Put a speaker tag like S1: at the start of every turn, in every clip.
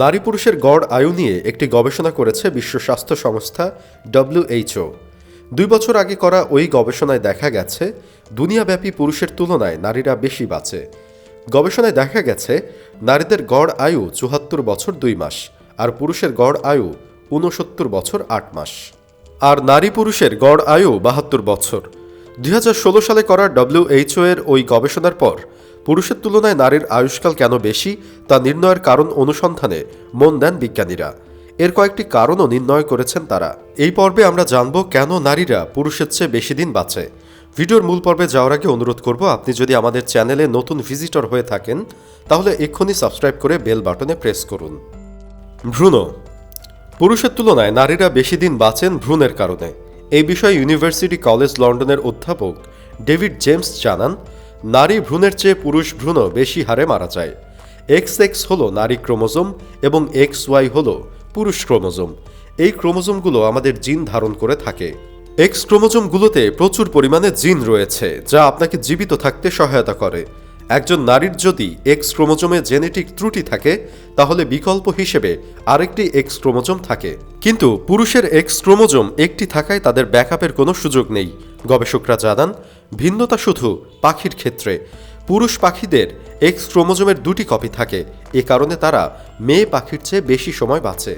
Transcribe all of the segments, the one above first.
S1: নারী পুরুষের গড় আয়ু নিয়ে একটি গবেষণা করেছে বিশ্ব স্বাস্থ্য সংস্থা ডব্লিউএইচও দুই বছর আগে করা ওই গবেষণায় দেখা গেছে, দুনিয়াব্যাপী পুরুষের তুলনায় নারীরা বেশি বাঁচে। গবেষণায় দেখা গেছে, নারীদের গড় আয়ু চুহাত্তর বছর দুই মাস, আর পুরুষের গড় আয়ু ঊনসত্তর বছর আট মাস। আর নারী পুরুষের গড় আয়ু বাহাত্তর বছর। দুই হাজার ষোলো সালে করা ডব্লিউএইচও এর ওই গবেষণার পর পুরুষের তুলনায় নারীর আয়ুষ্কাল কেন বেশি, তা নির্ণয়ের কারণ অনুসন্ধানে মন দেন বিজ্ঞানীরা। এর কয়েকটি কারণও নির্ণয় করেছেন তারা। এই পর্বে আমরা জানব কেন নারীরা পুরুষের চেয়ে বেশি দিন বাঁচে। ভিডিওর মূল পর্বে যাওয়ার আগে অনুরোধ করব, আপনি যদি আমাদের চ্যানেলে নতুন ভিজিটর হয়ে থাকেন, তাহলে এক্ষুনি সাবস্ক্রাইব করে বেল বাটনে প্রেস করুন। ভ্রূণ। পুরুষের তুলনায় নারীরা বেশি দিন বাঁচেন ভ্রূণের কারণে। এই বিষয়ে ইউনিভার্সিটি কলেজ লন্ডনের অধ্যাপক ডেভিড জেমস জানান নারী ভ্রূণের চেয়ে পুরুষ ভ্রূণ বেশি হারে মারা যায়। এক্স এক্স হল নারী ক্রোমোজোম এবং এক্স ওয়াই হল পুরুষ ক্রোমোজোম। এই ক্রোমোজোমগুলো আমাদের জিন ধারণ করে থাকে। এক্স ক্রোমোজোমগুলোতে প্রচুর পরিমাণে জিন রয়েছে, যা আপনাকে জীবিত থাকতে সহায়তা করে। একজন নারীর যদি এক্স ক্রোমোজোমে জেনেটিক ত্রুটি থাকে, তাহলে বিকল্প হিসেবে আরেকটি এক্স ক্রোমোজোম থাকে। কিন্তু পুরুষের এক্স ক্রোমোজোম একটি থাকায় তাদের ব্যাকআপের কোনো সুযোগ নেই। গবেষকরা জানান, ভিন্নতা শুধু পাখির ক্ষেত্রে। পুরুষ পাখিদের এক্স ক্রোমোজোমের দুটি কপি থাকে। এ কারণে তারা মেয়ে পাখির চেয়ে বেশি সময় বাঁচে।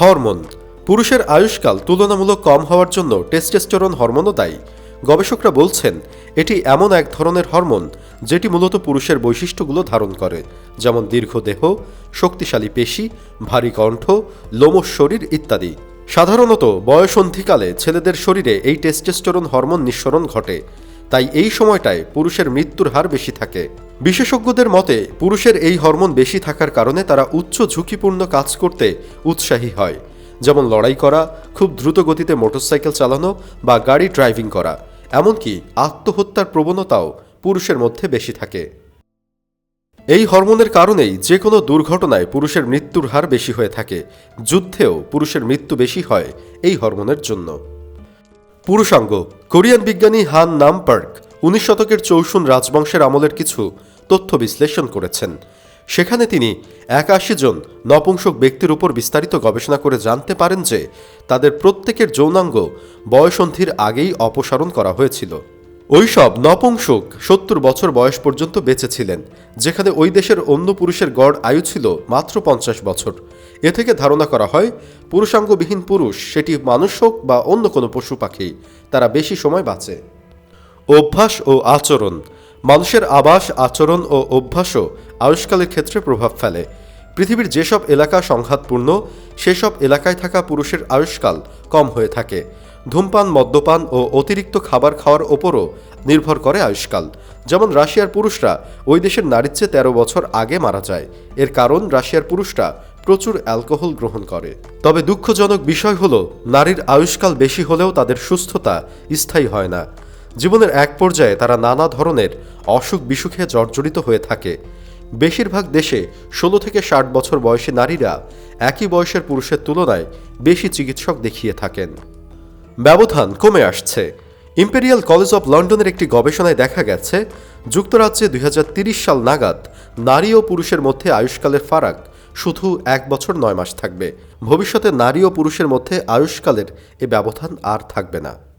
S1: হরমোন। পুরুষের আয়ুষ্কাল তুলনামূলক কম হওয়ার জন্য টেস্টেস্টেরন হরমোনও দায়ী। গবেষকরা বলছেন, এটি এমন এক ধরনের হরমোন যেটি মূলত পুরুষের বৈশিষ্ট্যগুলো ধারণ করে, যেমন দীর্ঘ দেহ, শক্তিশালী পেশি, ভারী কণ্ঠ, লোমশ শরীর ইত্যাদি। সাধারণত বয়সন্ধিকালে ছেলেদের শরীরে এই টেস্টেস্টেরন হরমোন নিঃসরণ ঘটে, তাই এই সময়টায় পুরুষের মৃত্যুর হার বেশি থাকে। বিশেষজ্ঞদের মতে, পুরুষের এই হরমোন বেশি থাকার কারণে তারা উচ্চ ঝুঁকিপূর্ণ কাজ করতে উৎসাহী হয়, যেমন লড়াই করা, খুব দ্রুত গতিতে মোটরসাইকেল চালানো বা গাড়ি ড্রাইভিং করা। এমনকি আত্মহত্যার প্রবণতাও পুরুষের মধ্যে বেশি থাকে। এই হরমোনের কারণেই যে কোনো দুর্ঘটনায় পুরুষের মৃত্যুর হার বেশি হয়ে থাকে। যুদ্ধেও পুরুষের মৃত্যু বেশি হয় এই হরমোনের জন্য। পুরুষাঙ্গ, কোরিয়ান বিজ্ঞানী হান নাম পার্ক উনিশ শতকের চৌশুন রাজবংশের আমলের কিছু তথ্য বিশ্লেষণ করেছেন। সেখানে তিনি একাশি জন নপুংসক ব্যক্তির উপর বিস্তারিত গবেষণা করে জানতে পারেন যে তাদের প্রত্যেকের যৌনাঙ্গ বয়সন্ধির আগেই অপসারণ করা হয়েছিল। ওইসব নপুংসক সত্তর বছর বয়স পর্যন্ত বেঁচে ছিলেন, যেখানে ওই দেশের অন্য পুরুষের গড় আয়ু ছিল মাত্র পঞ্চাশ বছর। এ থেকে ধারণা করা হয়, পুরুষাঙ্গবিহীন পুরুষ সেটি মানুষ হোক বা অন্য কোনো পশু পাখি, তারা বেশি সময় বাঁচে। অভ্যাস ও আচরণ মানুষের আবাস, আচরণ ও অভ্যাসও আয়ুষ্কালের ক্ষেত্রে প্রভাব ফেলে। পৃথিবীর যেসব এলাকা সংঘাতপূর্ণ, সেসব এলাকায় থাকা পুরুষের আয়ুষ্কাল কম হয়ে থাকে। ধূমপান, মদ্যপান ও অতিরিক্ত খাবার খাওয়ার ওপরও নির্ভর করে আয়ুষ্কাল। যেমন রাশিয়ার পুরুষরা ওই দেশের নারীর চেয়ে তেরো বছর আগে মারা যায়। এর কারণ রাশিয়ার পুরুষরা প্রচুর অ্যালকোহল গ্রহণ করে। তবে দুঃখজনক বিষয় হলো, নারীর আয়ুষ্কাল বেশি হলেও তাদের সুস্থতা স্থায়ী হয় না। জীবনের এক পর্যায়ে তারা নানা ধরনের অসুখ বিসুখে জর্জরিত হয়ে থাকে। বেশিরভাগ দেশে ষোলো থেকে ষাট বছর বয়সী নারীরা একই বয়সের পুরুষের তুলনায় বেশি চিকিৎসক দেখিয়ে থাকেন। ব্যবধান কমে আসছে। ইম্পেরিয়াল কলেজ অব লন্ডনের একটি গবেষণায় দেখা গেছে, যুক্তরাজ্যে দুই সাল নাগাদ নারী ও পুরুষের মধ্যে আয়ুষ্কালের ফারাক শুধু এক বছর নয় মাস থাকবে। ভবিষ্যতে নারী ও পুরুষের মধ্যে আয়ুষ্কালের এ ব্যবধান আর থাকবে না।